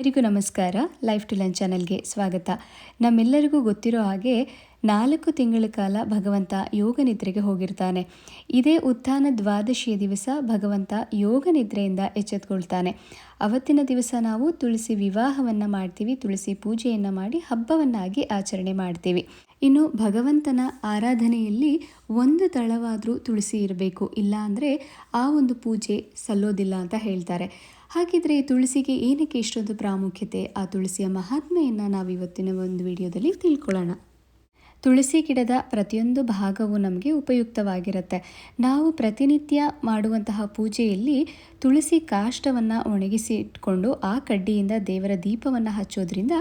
ಎಲ್ಲರಿಗೂ ನಮಸ್ಕಾರ. Life to lunch ಚಾನಲ್ಗೆ ಸ್ವಾಗತ. ನಮ್ಮೆಲ್ಲರಿಗೂ ಗೊತ್ತಿರೋ ಹಾಗೆ ನಾಲ್ಕು ತಿಂಗಳ ಕಾಲ ಭಗವಂತ ಯೋಗ ನಿದ್ರೆಗೆ ಹೋಗಿರ್ತಾನೆ. ಇದೇ ಉತ್ಥಾನ ದ್ವಾದಶಿಯ ದಿವಸ ಭಗವಂತ ಯೋಗ ನಿದ್ರೆಯಿಂದ ಎಚ್ಚೆತ್ಕೊಳ್ತಾನೆ. ಅವತ್ತಿನ ದಿವಸ ನಾವು ತುಳಸಿ ವಿವಾಹವನ್ನು ಮಾಡ್ತೀವಿ, ತುಳಸಿ ಪೂಜೆಯನ್ನು ಮಾಡಿ ಹಬ್ಬವನ್ನಾಗಿ ಆಚರಣೆ ಮಾಡ್ತೀವಿ. ಇನ್ನು ಭಗವಂತನ ಆರಾಧನೆಯಲ್ಲಿ ಒಂದು ತಳವಾದರೂ ತುಳಸಿ ಇರಬೇಕು. ಇಲ್ಲಾಂದರೆ ಆ ಒಂದು ಪೂಜೆ ಸಲ್ಲೋದಿಲ್ಲ ಅಂತ ಹೇಳ್ತಾರೆ. ಹಾಗಿದ್ರೆ ತುಳಸಿಗೆ ಏನಕ್ಕೆ ಇಷ್ಟೊಂದು ಪ್ರಾಮುಖ್ಯತೆ? ಆ ತುಳಸಿಯ ಮಹಾತ್ಮೆಯನ್ನು ನಾವು ಇವತ್ತಿನ ಒಂದು ವಿಡಿಯೋದಲ್ಲಿ ತಿಳ್ಕೊಳ್ಳೋಣ. ತುಳಸಿ ಗಿಡದ ಪ್ರತಿಯೊಂದು ಭಾಗವು ನಮಗೆ ಉಪಯುಕ್ತವಾಗಿರುತ್ತೆ. ನಾವು ಪ್ರತಿನಿತ್ಯ ಮಾಡುವಂತಹ ಪೂಜೆಯಲ್ಲಿ ತುಳಸಿ ಕಾಷ್ಟವನ್ನು ಒಣಗಿಸಿ ಇಟ್ಕೊಂಡು ಆ ಕಡ್ಡಿಯಿಂದ ದೇವರ ದೀಪವನ್ನು ಹಚ್ಚೋದ್ರಿಂದ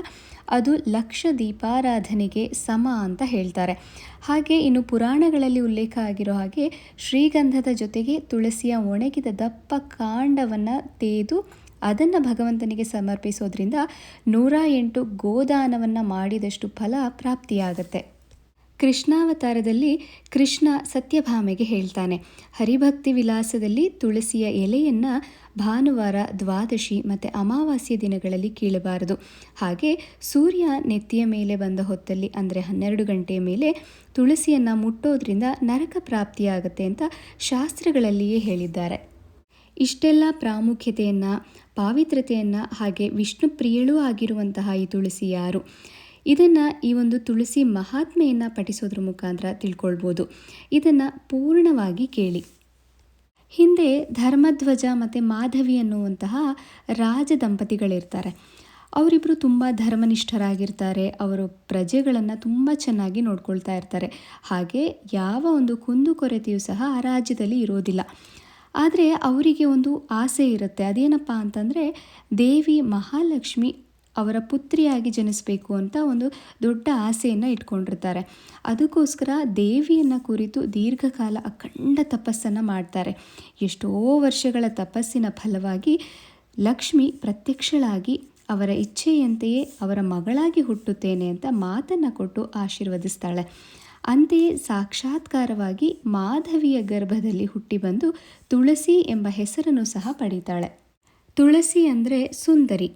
ಅದು ಲಕ್ಷ ದೀಪಾರಾಧನೆಗೆ ಸಮ ಅಂತ ಹೇಳ್ತಾರೆ. ಹಾಗೆ ಇನ್ನು ಪುರಾಣಗಳಲ್ಲಿ ಉಲ್ಲೇಖ ಆಗಿರೋ ಹಾಗೆ ಶ್ರೀಗಂಧದ ಜೊತೆಗೆ ತುಳಸಿಯ ಒಣಗಿದ ದಪ್ಪ ಕಾಂಡವನ್ನು ತೇದು ಅದನ್ನು ಭಗವಂತನಿಗೆ ಸಮರ್ಪಿಸೋದ್ರಿಂದ ನೂರ ಎಂಟು ಗೋದಾನವನ್ನು ಮಾಡಿದಷ್ಟು ಫಲ ಪ್ರಾಪ್ತಿಯಾಗತ್ತೆ. ಕೃಷ್ಣಾವತಾರದಲ್ಲಿ ಕೃಷ್ಣ ಸತ್ಯಭಾಮೆಗೆ ಹೇಳ್ತಾನೆ, ಹರಿಭಕ್ತಿ ವಿಲಾಸದಲ್ಲಿ ತುಳಸಿಯ ಎಲೆಯನ್ನ ಭಾನುವಾರ ದ್ವಾದಶಿ ಮತ್ತು ಅಮಾವಾಸ್ಯ ದಿನಗಳಲ್ಲಿ ಕೀಳಬಾರದು. ಹಾಗೆ ಸೂರ್ಯ ನೆತ್ತಿಯ ಮೇಲೆ ಬಂದ ಹೊತ್ತಲ್ಲಿ, ಅಂದರೆ ಹನ್ನೆರಡು ಗಂಟೆಯ ಮೇಲೆ ತುಳಸಿಯನ್ನು ಮುಟ್ಟೋದ್ರಿಂದ ನರಕ ಪ್ರಾಪ್ತಿಯಾಗತ್ತೆ ಅಂತ ಶಾಸ್ತ್ರಗಳಲ್ಲಿಯೇ ಹೇಳಿದ್ದಾರೆ. ಇಷ್ಟೆಲ್ಲ ಪ್ರಾಮುಖ್ಯತೆಯನ್ನು ಪಾವಿತ್ರತೆಯನ್ನು ಹಾಗೆ ವಿಷ್ಣು ಪ್ರಿಯಳೂ ಆಗಿರುವಂತಹ ಈ ತುಳಸಿ ಯಾರು? ಇದನ್ನು ಈ ಒಂದು ತುಳಸಿ ಮಹಾತ್ಮೆಯನ್ನು ಪಠಿಸೋದ್ರ ಮುಖಾಂತರ ತಿಳ್ಕೊಳ್ಬೋದು. ಇದನ್ನು ಪೂರ್ಣವಾಗಿ ಕೇಳಿ. ಹಿಂದೆ ಧರ್ಮಧ್ವಜ ಮತ್ತು ಮಾಧವಿ ಅನ್ನುವಂತಹ ರಾಜ ದಂಪತಿಗಳಿರ್ತಾರೆ. ಅವರಿಬ್ಬರು ತುಂಬ ಧರ್ಮನಿಷ್ಠರಾಗಿರ್ತಾರೆ. ಅವರು ಪ್ರಜೆಗಳನ್ನು ತುಂಬ ಚೆನ್ನಾಗಿ ನೋಡ್ಕೊಳ್ತಾ ಇರ್ತಾರೆ. ಹಾಗೆ ಯಾವ ಒಂದು ಕುಂದುಕೊರತೆಯೂ ಸಹ ಆ ರಾಜ್ಯದಲ್ಲಿ ಇರೋದಿಲ್ಲ. ಆದರೆ ಅವರಿಗೆ ಒಂದು ಆಸೆ ಇರುತ್ತೆ. ಅದೇನಪ್ಪ ಅಂತಂದರೆ ದೇವಿ ಮಹಾಲಕ್ಷ್ಮಿ ಅವರ ಪುತ್ರಿಯಾಗಿ ಜನಿಸಬೇಕು ಅಂತ ಒಂದು ದೊಡ್ಡ ಆಸೆಯನ್ನು ಇಟ್ಕೊಂಡಿರ್ತಾರೆ. ಅದಕ್ಕೋಸ್ಕರ ದೇವಿಯನ್ನು ಕುರಿತು ದೀರ್ಘಕಾಲ ಅಖಂಡ ತಪಸ್ಸನ್ನು ಮಾಡ್ತಾರೆ. ಎಷ್ಟೋ ವರ್ಷಗಳ ತಪಸ್ಸಿನ ಫಲವಾಗಿ ಲಕ್ಷ್ಮಿ ಪ್ರತ್ಯಕ್ಷಳಾಗಿ ಅವರ ಇಚ್ಛೆಯಂತೆಯೇ ಅವರ ಮಗಳಾಗಿ ಹುಟ್ಟುತ್ತೇನೆ ಅಂತ ಮಾತನ್ನು ಕೊಟ್ಟು ಆಶೀರ್ವದಿಸ್ತಾಳೆ. ಅಂತೆಯೇ ಸಾಕ್ಷಾತ್ಕಾರವಾಗಿ ಮಾಧವಿಯ ಗರ್ಭದಲ್ಲಿ ಹುಟ್ಟಿ ಬಂದು ತುಳಸಿ ಎಂಬ ಹೆಸರನ್ನು ಸಹ ಪಡೀತಾಳೆ. ತುಳಸಿ ಅಂದರೆ ಸುಂದರಿ.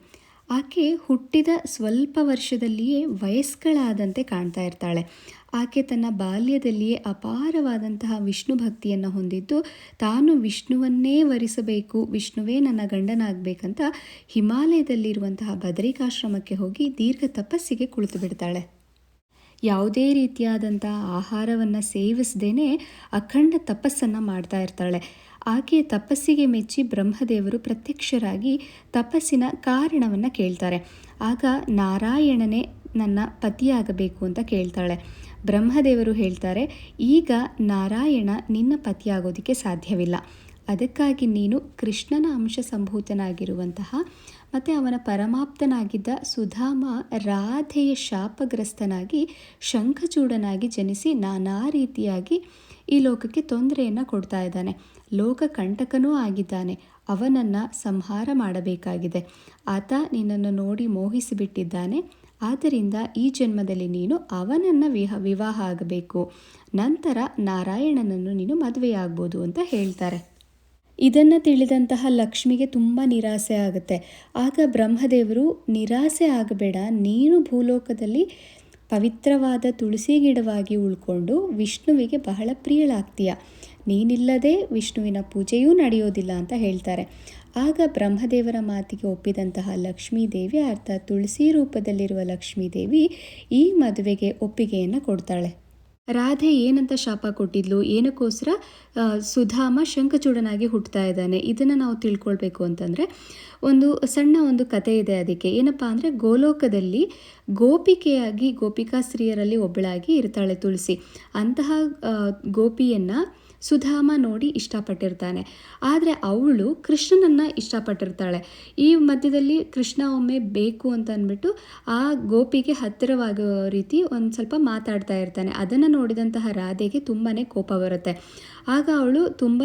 ಆಕೆ ಹುಟ್ಟಿದ ಸ್ವಲ್ಪ ವರ್ಷದಲ್ಲಿಯೇ ವಯಸ್ಕಳಾದಂತೆ ಕಾಣ್ತಾ ಇರ್ತಾಳೆ. ಆಕೆ ತನ್ನ ಬಾಲ್ಯದಲ್ಲಿಯೇ ಅಪಾರವಾದಂತಹ ವಿಷ್ಣು ಭಕ್ತಿಯನ್ನು ಹೊಂದಿದ್ದು, ತಾನು ವಿಷ್ಣುವನ್ನೇ ವರಿಸಬೇಕು, ವಿಷ್ಣುವೇ ನನ್ನ ಗಂಡನಾಗಬೇಕಂತ ಹಿಮಾಲಯದಲ್ಲಿರುವಂತಹ ಬದರಿಕಾಶ್ರಮಕ್ಕೆ ಹೋಗಿ ದೀರ್ಘ ತಪಸ್ಸಿಗೆ ಕುಳಿತು ಬಿಡ್ತಾಳೆ. ಯಾವುದೇ ರೀತಿಯಾದಂಥ ಆಹಾರವನ್ನು ಸೇವಿಸದೇನೆ ಅಖಂಡ ತಪಸ್ಸನ್ನು ಮಾಡ್ತಾ ಇರ್ತಾಳೆ. ಆಕೆಯ ತಪಸ್ಸಿಗೆ ಮೆಚ್ಚಿ ಬ್ರಹ್ಮದೇವರು ಪ್ರತ್ಯಕ್ಷರಾಗಿ ತಪಸ್ಸಿನ ಕಾರಣವನ್ನು ಕೇಳ್ತಾರೆ. ಆಗ ನಾರಾಯಣನೇ ನನ್ನ ಪತಿಯಾಗಬೇಕು ಅಂತ ಕೇಳ್ತಾಳೆ. ಬ್ರಹ್ಮದೇವರು ಹೇಳ್ತಾರೆ, ಈಗ ನಾರಾಯಣ ನಿನ್ನ ಪತಿಯಾಗೋದಕ್ಕೆ ಸಾಧ್ಯವಿಲ್ಲ. ಅದಕ್ಕಾಗಿ ನೀನು ಕೃಷ್ಣನ ಅಂಶ ಸಂಭೂತನಾಗಿರುವಂತಹ ಮತ್ತು ಅವನ ಪರಮಾಪ್ತನಾಗಿದ್ದ ಸುಧಾಮ ರಾಧೆಯ ಶಾಪಗ್ರಸ್ತನಾಗಿ ಶಂಖಚೂಡನಾಗಿ ಜನಿಸಿ ನಾನಾ ರೀತಿಯಾಗಿ ಈ ಲೋಕಕ್ಕೆ ತೊಂದರೆಯನ್ನು ಕೊಡ್ತಾ ಇದ್ದಾನೆ. ಲೋಕ ಕಂಟಕನೂ ಆಗಿದ್ದಾನೆ. ಅವನನ್ನು ಸಂಹಾರ ಮಾಡಬೇಕಾಗಿದೆ. ಆತ ನಿನ್ನನ್ನು ನೋಡಿ ಮೋಹಿಸಿಬಿಟ್ಟಿದ್ದಾನೆ. ಆದ್ದರಿಂದ ಈ ಜನ್ಮದಲ್ಲಿ ನೀನು ಅವನನ್ನು ವಿಹ, ವಿವಾಹ ಆಗಬೇಕು. ನಂತರ ನಾರಾಯಣನನ್ನು ನೀನು ಮದುವೆಯಾಗ್ಬೋದು ಅಂತ ಹೇಳ್ತಾರೆ. ಇದನ್ನು ತಿಳಿದಂತಹ ಲಕ್ಷ್ಮಿಗೆ ತುಂಬ ನಿರಾಸೆ ಆಗುತ್ತೆ. ಆಗ ಬ್ರಹ್ಮದೇವರು ನಿರಾಸೆ ಆಗಬೇಡ. ನೀನು ಭೂಲೋಕದಲ್ಲಿ ಪವಿತ್ರವಾದ ತುಳಸಿ ಗಿಡವಾಗಿ ಉಳ್ಕೊಂಡು ವಿಷ್ಣುವಿಗೆ ಬಹಳ ಪ್ರಿಯಳಾಗ್ತೀಯ. ನೀನಿಲ್ಲದೆ ವಿಷ್ಣುವಿನ ಪೂಜೆಯೂ ನಡೆಯೋದಿಲ್ಲ ಅಂತ ಹೇಳ್ತಾರೆ. ಆಗ ಬ್ರಹ್ಮದೇವರ ಮಾತಿಗೆ ಒಪ್ಪಿದಂತಹ ಲಕ್ಷ್ಮೀದೇವಿ, ಅರ್ಥ ತುಳಸಿ ರೂಪದಲ್ಲಿರುವ ಲಕ್ಷ್ಮೀದೇವಿ ಈ ಮದುವೆಗೆ ಒಪ್ಪಿಗೆಯನ್ನು ಕೊಡ್ತಾಳೆ. ರಾಧೆ ಏನಂತ ಶಾಪ ಕೊಟ್ಟಿದ್ಲು? ಏನಕ್ಕೋಸ್ಕರ ಸುಧಾಮ ಶಂಖಚೂಡನಾಗಿ ಹುಟ್ಟುತ್ತಾ ಇದ್ದಾನೆ? ಇದನ್ನು ನಾವು ತಿಳ್ಕೊಳ್ಬೇಕು ಅಂತಂದರೆ, ಒಂದು ಸಣ್ಣ ಒಂದು ಕತೆ ಇದೆ ಅದಕ್ಕೆ. ಏನಪ್ಪ ಅಂದರೆ, ಗೋಲೋಕದಲ್ಲಿ ಗೋಪಿಕೆಯಾಗಿ ಗೋಪಿಕಾ ಸ್ತ್ರೀಯರಲ್ಲಿ ಒಬ್ಬಳಾಗಿ ಇರ್ತಾಳೆ ತುಳಸಿ. ಅಂತಹ ಗೋಪಿಯನ್ನು ಸುಧಾಮ ನೋಡಿ ಇಷ್ಟಪಟ್ಟಿರ್ತಾನೆ. ಆದರೆ ಅವಳು ಕೃಷ್ಣನನ್ನು ಇಷ್ಟಪಟ್ಟಿರ್ತಾಳೆ. ಈ ಮಧ್ಯದಲ್ಲಿ ಕೃಷ್ಣ ಒಮ್ಮೆ ಬೇಕು ಅಂತ ಅಂದ್ಬಿಟ್ಟು ಆ ಗೋಪಿಗೆ ಹತ್ತಿರವಾಗೋ ರೀತಿ ಒಂದು ಸ್ವಲ್ಪ ಮಾತಾಡ್ತಾ ಇರ್ತಾನೆ. ಅದನ್ನು ನೋಡಿದಂತಹ ರಾಧೆಗೆ ತುಂಬಾ ಕೋಪ ಬರುತ್ತೆ. ಆಗ ಅವಳು ತುಂಬ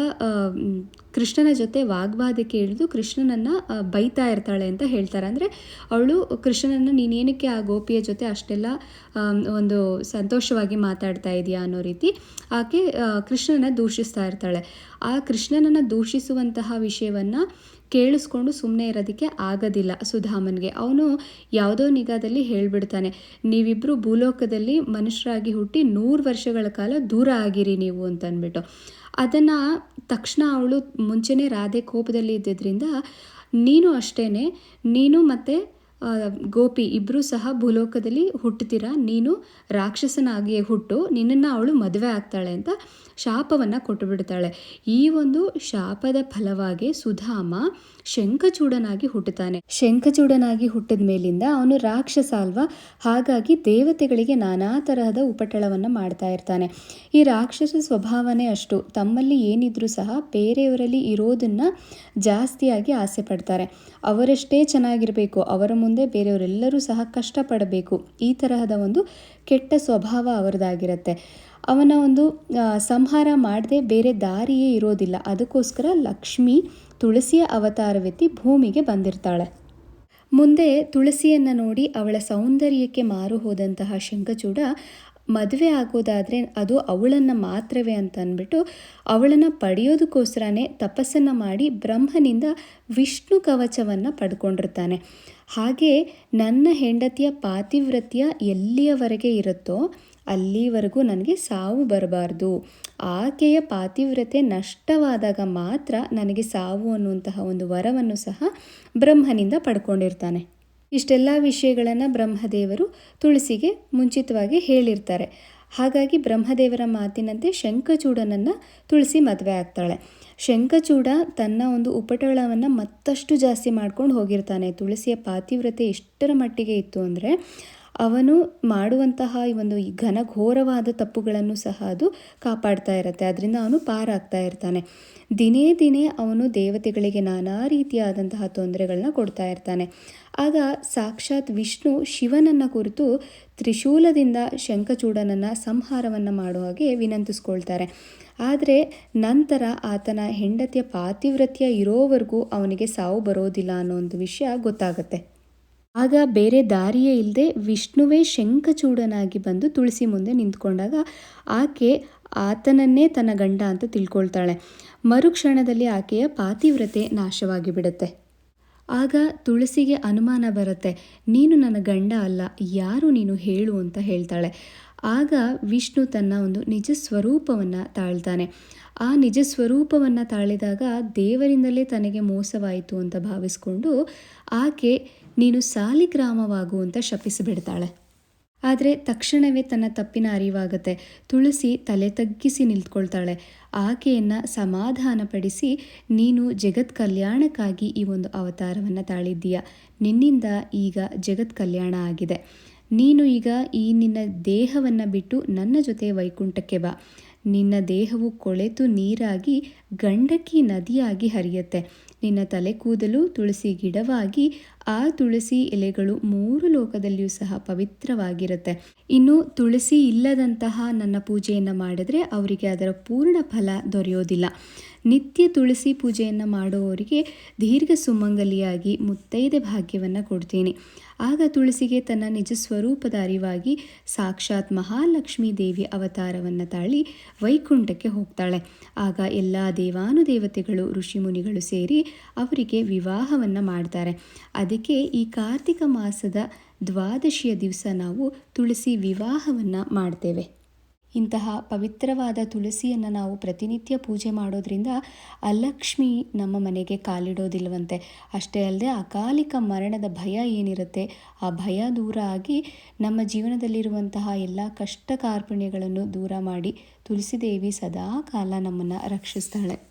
ಕೃಷ್ಣನ ಜೊತೆ ವಾಗ್ವಾದಕ್ಕೆ ಇಳಿದು ಕೃಷ್ಣನನ್ನು ಬೈತಾ ಇರ್ತಾಳೆ ಅಂತ ಹೇಳ್ತಾರೆ. ಅಂದರೆ ಅವಳು ಕೃಷ್ಣನನ್ನು ನೀನೇನಕ್ಕೆ ಆ ಗೋಪಿಯ ಜೊತೆ ಅಷ್ಟೆಲ್ಲ ಒಂದು ಸಂತೋಷವಾಗಿ ಮಾತಾಡ್ತಾ ಇದೆಯಾ? ಅನ್ನೋ ರೀತಿ ಆಕೆ ಕೃಷ್ಣನ ದೂಷಿಸ್ತಾ ಇರ್ತಾಳೆ. ಆ ಕೃಷ್ಣನನ್ನು ದೂಷಿಸುವಂತಹ ವಿಷಯವನ್ನು ಕೇಳಿಸ್ಕೊಂಡು ಸುಮ್ಮನೆ ಇರೋದಕ್ಕೆ ಆಗೋದಿಲ್ಲ ಸುಧಾಮನ್ಗೆ. ಅವನು ಯಾವುದೋ ನಿಗಾದಲ್ಲಿ ಹೇಳಿಬಿಡ್ತಾನೆ ನೀವಿಬ್ಬರು ಭೂಲೋಕದಲ್ಲಿ ಮನುಷ್ಯರಾಗಿ ಹುಟ್ಟಿ ನೂರು ವರ್ಷಗಳ ಕಾಲ ದೂರ ಆಗಿರಿ ನೀವು ಅಂತನ್ಬಿಟ್ಟು. ಅದನ್ನು ತಕ್ಷಣ ಅವಳು ಮುಂಚೆನೇ ರಾಧೆ ಕೋಪದಲ್ಲಿ ಇದ್ದಿದ್ದರಿಂದ ನೀನು ಅಷ್ಟೇ ನೀನು ಮತ್ತು ಗೋಪಿ ಇಬ್ಬರೂ ಸಹ ಭೂಲೋಕದಲ್ಲಿ ಹುಟ್ಟುತ್ತೀರ? ನೀನು ರಾಕ್ಷಸನಾಗಿಯೇ ಹುಟ್ಟು, ನಿನ್ನನ್ನು ಅವಳು ಮದುವೆ ಆಗ್ತಾಳೆ ಅಂತ ಶಾಪವನ್ನು ಕೊಟ್ಟುಬಿಡ್ತಾಳೆ. ಈ ಒಂದು ಶಾಪದ ಫಲವಾಗಿ ಸುಧಾಮ ಶಂಖಚೂಡನಾಗಿ ಹುಟ್ಟುತ್ತಾನೆ. ಶಂಖಚೂಡನಾಗಿ ಹುಟ್ಟಿದ ಮೇಲಿಂದ ಅವನು ರಾಕ್ಷಸ ಅಲ್ವಾ? ಹಾಗಾಗಿ ದೇವತೆಗಳಿಗೆ ನಾನಾ ತರಹದ ಉಪಟಳವನ್ನು ಮಾಡ್ತಾ ಇರ್ತಾನೆ. ಈ ರಾಕ್ಷಸ ಸ್ವಭಾವನೇ ಅಷ್ಟು. ತಮ್ಮಲ್ಲಿ ಏನಿದ್ರೂ ಸಹ ಬೇರೆಯವರಲ್ಲಿ ಇರೋದನ್ನ ಜಾಸ್ತಿಯಾಗಿ ಆಸೆ ಪಡ್ತಾರೆ. ಅವರಷ್ಟೇ ಚೆನ್ನಾಗಿರಬೇಕು. ಅವರ ಬೇರೆಯವರೆಲ್ಲರೂ ಸಹ ಕಷ್ಟಪಡಬೇಕು. ಈ ತರಹದ ಒಂದು ಕೆಟ್ಟ ಸ್ವಭಾವ ಅವರದಾಗಿರುತ್ತೆ. ಅವನ ಒಂದು ಸಂಹಾರ ಮಾಡದೆ ಬೇರೆ ದಾರಿಯೇ ಇರೋದಿಲ್ಲ. ಅದಕ್ಕೋಸ್ಕರ ಲಕ್ಷ್ಮಿ ತುಳಸಿಯ ಅವತಾರವೆತ್ತಿ ಭೂಮಿಗೆ ಬಂದಿರ್ತಾಳೆ. ಮುಂದೆ ತುಳಸಿಯನ್ನು ನೋಡಿ ಅವಳ ಸೌಂದರ್ಯಕ್ಕೆ ಮಾರು ಹೋದಂತಹ ಶಂಖಚೂಡ ಮದುವೆ ಆಗೋದಾದರೆ ಅದು ಅವಳನ್ನು ಮಾತ್ರವೇ ಅಂತ ಅಂದ್ಬಿಟ್ಟು ಅವಳನ್ನು ಪಡೆಯೋದಕ್ಕೋಸ್ಕರನೇ ತಪಸ್ಸನ್ನು ಮಾಡಿ ಬ್ರಹ್ಮನಿಂದ ವಿಷ್ಣು ಕವಚವನ್ನು ಪಡ್ಕೊಂಡಿರ್ತಾನೆ. ಹಾಗೆ ನನ್ನ ಹೆಂಡತಿಯ ಪಾತಿವ್ರತ್ಯ ಎಲ್ಲಿಯವರೆಗೆ ಇರುತ್ತೋ ಅಲ್ಲಿವರೆಗೂ ನನಗೆ ಸಾವು ಬರಬಾರ್ದು. ಆಕೆಯ ಪಾತಿವ್ರತೆ ನಷ್ಟವಾದಾಗ ಮಾತ್ರ ನನಗೆ ಸಾವು ಅನ್ನುವಂತಹ ಒಂದು ವರವನ್ನು ಸಹ ಬ್ರಹ್ಮನಿಂದ ಪಡ್ಕೊಂಡಿರ್ತಾನೆ. ಇಷ್ಟೆಲ್ಲ ವಿಷಯಗಳನ್ನು ಬ್ರಹ್ಮದೇವರು ತುಳಸಿಗೆ ಮುಂಚಿತವಾಗಿ ಹೇಳಿರ್ತಾರೆ. ಹಾಗಾಗಿ ಬ್ರಹ್ಮದೇವರ ಮಾತಿನಂತೆ ಶಂಖಚೂಡನನ್ನು ತುಳಸಿ ಮದುವೆ ಆಗ್ತಾಳೆ. ಶಂಖಚೂಡ ತನ್ನ ಒಂದು ಉಪಟಳವನ್ನು ಮತ್ತಷ್ಟು ಜಾಸ್ತಿ ಮಾಡ್ಕೊಂಡು ಹೋಗಿರ್ತಾನೆ. ತುಳಸಿಯ ಪಾತಿವ್ರತೆ ಎಷ್ಟರ ಮಟ್ಟಿಗೆ ಇತ್ತು ಅಂದರೆ ಅವನು ಮಾಡುವಂತಹ ಈ ಒಂದು ಘನಘೋರವಾದ ತಪ್ಪುಗಳನ್ನು ಸಹ ಅದು ಕಾಪಾಡ್ತಾ ಇರುತ್ತೆ. ಅದರಿಂದ ಅವನು ಪಾರಾಗ್ತಾ ಇರ್ತಾನೆ. ದಿನೇ ದಿನೇ ಅವನು ದೇವತೆಗಳಿಗೆ ನಾನಾ ರೀತಿಯಾದಂತಹ ತೊಂದರೆಗಳನ್ನ ಕೊಡ್ತಾ ಇರ್ತಾನೆ. ಆಗ ಸಾಕ್ಷಾತ್ ವಿಷ್ಣು ಶಿವನನ್ನು ಕುರಿತು ತ್ರಿಶೂಲದಿಂದ ಶಂಖಚೂಡನನ್ನು ಸಂಹಾರವನ್ನು ಮಾಡೋ ಹಾಗೆ ವಿನಂತಿಸ್ಕೊಳ್ತಾರೆ. ಆದರೆ ನಂತರ ಆತನ ಹೆಂಡತಿಯ ಪಾತಿವ್ರತ್ಯ ಇರೋವರೆಗೂ ಅವನಿಗೆ ಸಾವು ಬರೋದಿಲ್ಲ ಅನ್ನೋ ಒಂದು ವಿಷಯ ಗೊತ್ತಾಗುತ್ತೆ. ಆಗ ಬೇರೆ ದಾರಿಯೇ ಇಲ್ಲದೆ ವಿಷ್ಣುವೇ ಶಂಖಚೂಡನಾಗಿ ಬಂದು ತುಳಸಿ ಮುಂದೆ ನಿಂತ್ಕೊಂಡಾಗ ಆಕೆ ಆತನನ್ನೇ ತನ್ನ ಗಂಡ ಅಂತ ತಿಳ್ಕೊಳ್ತಾಳೆ. ಮರುಕ್ಷಣದಲ್ಲಿ ಆಕೆಯ ಪಾತಿವ್ರತೆ ನಾಶವಾಗಿ ಬಿಡುತ್ತೆ. ಆಗ ತುಳಸಿಗೆ ಅನುಮಾನ ಬರುತ್ತೆ. ನೀನು ನನ್ನ ಗಂಡ ಅಲ್ಲ, ಯಾರು ನೀನು ಹೇಳು ಅಂತ ಹೇಳ್ತಾಳೆ. ಆಗ ವಿಷ್ಣು ತನ್ನ ಒಂದು ನಿಜ ಸ್ವರೂಪವನ್ನು ತಾಳ್ತಾನೆ. ಆ ನಿಜ ಸ್ವರೂಪವನ್ನು ತಾಳಿದಾಗ ದೇವರಿಂದಲೇ ತನಗೆ ಮೋಸವಾಯಿತು ಅಂತ ಭಾವಿಸ್ಕೊಂಡು ಆಕೆ ನೀನು ಸಾಲಿಗ್ರಾಮವಾಗು ಅಂತ ಶಪಿಸಿಬಿಡ್ತಾಳೆ. ಆದರೆ ತಕ್ಷಣವೇ ತನ್ನ ತಪ್ಪಿನ ಅರಿವಾಗುತ್ತೆ. ತುಳಸಿ ತಲೆ ತಗ್ಗಿಸಿ ನಿಂತ್ಕೊಳ್ತಾಳೆ. ಆಕೆಯನ್ನು ಸಮಾಧಾನಪಡಿಸಿ ನೀನು ಜಗತ್ ಕಲ್ಯಾಣಕ್ಕಾಗಿ ಈ ಒಂದು ಅವತಾರವನ್ನು ತಾಳಿದ್ದೀಯ. ನಿನ್ನಿಂದ ಈಗ ಜಗತ್ ಕಲ್ಯಾಣ ಆಗಿದೆ. ನೀನು ಈಗ ಈ ನಿನ್ನ ದೇಹವನ್ನು ಬಿಟ್ಟು ನನ್ನ ಜೊತೆ ವೈಕುಂಠಕ್ಕೆ ಬಾ. ನಿನ್ನ ದೇಹವು ಕೊಳೆತು ನೀರಾಗಿ ಗಂಡಕಿ ನದಿಯಾಗಿ ಹರಿಯುತ್ತೆ. ನಿನ್ನ ತಲೆ ಕೂದಲು ತುಳಸಿ ಗಿಡವಾಗಿ ಆ ತುಳಸಿ ಎಲೆಗಳು ಮೂರು ಲೋಕದಲ್ಲಿಯೂ ಸಹ ಪವಿತ್ರವಾಗಿರುತ್ತೆ. ಇನ್ನು ತುಳಸಿ ಇಲ್ಲದಂತಹ ನನ್ನ ಪೂಜೆಯನ್ನು ಮಾಡಿದ್ರೆ ಅವರಿಗೆ ಅದರ ಪೂರ್ಣ ಫಲ ದೊರೆಯೋದಿಲ್ಲ. ನಿತ್ಯ ತುಳಸಿ ಪೂಜೆಯನ್ನು ಮಾಡುವವರಿಗೆ ದೀರ್ಘ ಸುಮಂಗಲಿಯಾಗಿ ಮುತ್ತೈದೆ ಭಾಗ್ಯವನ್ನು ಕೊಡ್ತೀನಿ. ಆಗ ತುಳಸಿಗೆ ತನ್ನ ನಿಜ ಸ್ವರೂಪದ ಅರಿವಾಗಿ ಸಾಕ್ಷಾತ್ ಮಹಾಲಕ್ಷ್ಮೀ ದೇವಿ ಅವತಾರವನ್ನು ತಾಳಿ ವೈಕುಂಠಕ್ಕೆ ಹೋಗ್ತಾಳೆ. ಆಗ ಎಲ್ಲ ದೇವಾನುದೇವತೆಗಳು, ಋಷಿಮುನಿಗಳು ಸೇರಿ ಅವರಿಗೆ ವಿವಾಹವನ್ನು ಮಾಡ್ತಾರೆ. ಅದಕ್ಕೆ ಈ ಕಾರ್ತಿಕ ಮಾಸದ ದ್ವಾದಶಿಯ ದಿವಸ ನಾವು ತುಳಸಿ ವಿವಾಹವನ್ನು ಮಾಡ್ತೇವೆ. ಇಂತಹ ಪವಿತ್ರವಾದ ತುಳಸಿಯನ್ನು ನಾವು ಪ್ರತಿನಿತ್ಯ ಪೂಜೆ ಮಾಡೋದ್ರಿಂದ ಅಲಕ್ಷ್ಮಿ ನಮ್ಮ ಮನೆಗೆ ಕಾಲಿಡೋದಿಲ್ವಂತೆ. ಅಷ್ಟೇ ಅಲ್ಲದೆ ಅಕಾಲಿಕ ಮರಣದ ಭಯ ಏನಿರುತ್ತೆ, ಆ ಭಯ ದೂರ ಆಗಿ ನಮ್ಮ ಜೀವನದಲ್ಲಿರುವಂತಹ ಎಲ್ಲ ಕಷ್ಟ ಕಾರ್ಪಣ್ಯಗಳನ್ನು ದೂರ ಮಾಡಿ ತುಳಸಿದೇವಿ ಸದಾ ಕಾಲ ನಮ್ಮನ್ನು ರಕ್ಷಿಸ್ತಾಳೆ.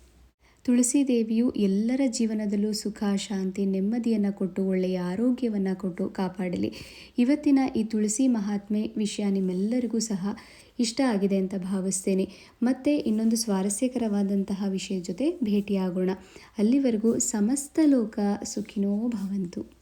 ತುಳಸಿ ದೇವಿಯು ಎಲ್ಲರ ಜೀವನದಲ್ಲೂ ಸುಖ, ಶಾಂತಿ, ನೆಮ್ಮದಿಯನ್ನು ಕೊಟ್ಟು, ಒಳ್ಳೆಯ ಆರೋಗ್ಯವನ್ನು ಕೊಟ್ಟು ಕಾಪಾಡಲಿ. ಇವತ್ತಿನ ಈ ತುಳಸಿ ಮಹಾತ್ಮೆ ವಿಷಯ ನಿಮ್ಮೆಲ್ಲರಿಗೂ ಸಹ ಇಷ್ಟ ಆಗಿದೆ ಅಂತ ಭಾವಿಸ್ತೇನೆ. ಮತ್ತೆ ಇನ್ನೊಂದು ಸ್ವಾರಸ್ಯಕರವಾದಂತಹ ವಿಷಯದ ಜೊತೆ ಭೇಟಿಯಾಗೋಣ. ಅಲ್ಲಿವರೆಗೂ ಸಮಸ್ತ ಲೋಕ ಸುಖಿನೋ ಭವಂತು.